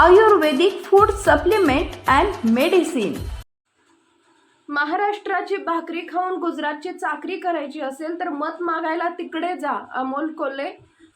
Ayurvedic food supplement and medicine. महाराष्ट्राची भाकरी खाऊन गुजरातची चाकरी करायची असेल तर मत मागायला तिकडे जा अमोल कोल्हे.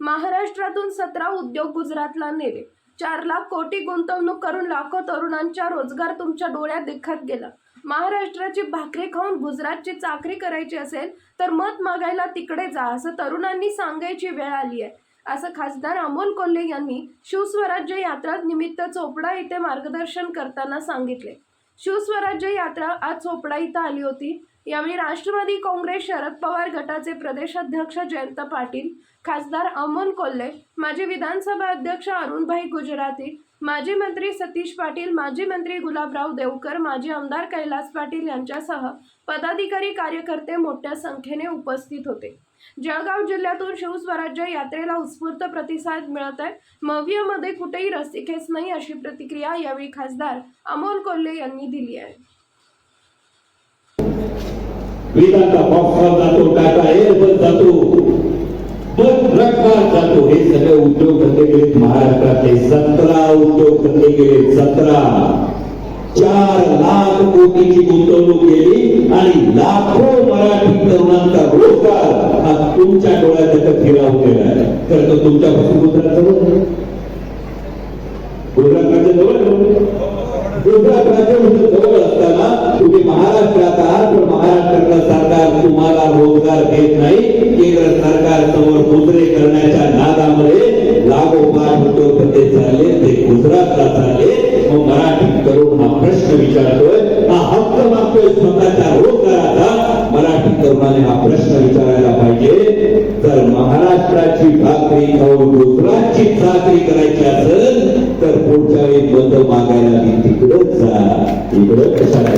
महाराष्ट्रातून सतरा उद्योग गुजरातला नेले. चार लाख कोटी गुंतवणूक करून लाखो तरुणांचा रोजगार तुमच्या डोळ्यात देखत गेला. महाराष्ट्राची भाकरी खाऊन गुजरातची चाकरी करायची असेल तर मत मागायला तिकडे जा असं तरुणांनी सांगायची वेळ आली आहे. असं खासदार अमोल कोल्हे यांनी शिवस्वराज्य यात्रा निमित्त चोपडा येथे मार्गदर्शन करताना सांगितले. शिवस्वराज्य यात्रा आज चोपडा इथं आली होती. यावेळी राष्ट्रवादी काँग्रेस शरद पवार गटाचे प्रदेशाध्यक्ष जयंत पाटील खासदार अमोल कोल्हे माजी विधानसभा अध्यक्ष अरुणभाई गुजराती माजी मंत्री सतीश पाटील माजी मंत्री गुलाबराव देवकर माजी आमदार कैलास पाटील यांच्यासह पदाधिकारी कार्यकर्ते मोठ्या संख्येने उपस्थित होते. जळगाव जिल्ह्यातून शिवस्वराज्य यात्रेला उत्स्फूर्त प्रतिसाद मिळत आहे मवियामध्ये कुठेही रस्तिकेच नाही अशी प्रतिक्रिया यावेळी खासदार अमोल कोल्हे यांनी दिली आहे. वेदांचा फॉक्सकॉन जातो टाटा एअरबस जातो बस ट्रकमार जातो. हे सगळे उद्योग धंदे केलेत महाराष्ट्रातले सतरा उद्योग धंदे केले सतरा. चार लाख कोटीची गुंतवणूक केली आणि लाखो मराठी तरुणांचा रोजगार हा तुमच्या डोळ्यात त्याचा फिराव केला तर तो तुमच्यापासून गुजरात जवळ गुजरात राज्य जवळ गुजरात राज्य म्हणजे येत नाही. केंद्र सरकार समोर दुसरे करण्याच्या नादामध्ये लागोपाठ उद्योग धंदे चालले ते गुजरातला चालले. मग मराठी तरुण हा प्रश्न विचारतोय हा हक्क मागतोय स्वतःच्या रोजगाराचा? मराठी तरुणाने हा प्रश्न विचारायला पाहिजे. तर महाराष्ट्राची भाकरी खाऊन गुजरातची चाकरी करायची असेल तर पुढच्या वेळी मत मागायला मी तिकडच जा. इकडं कशा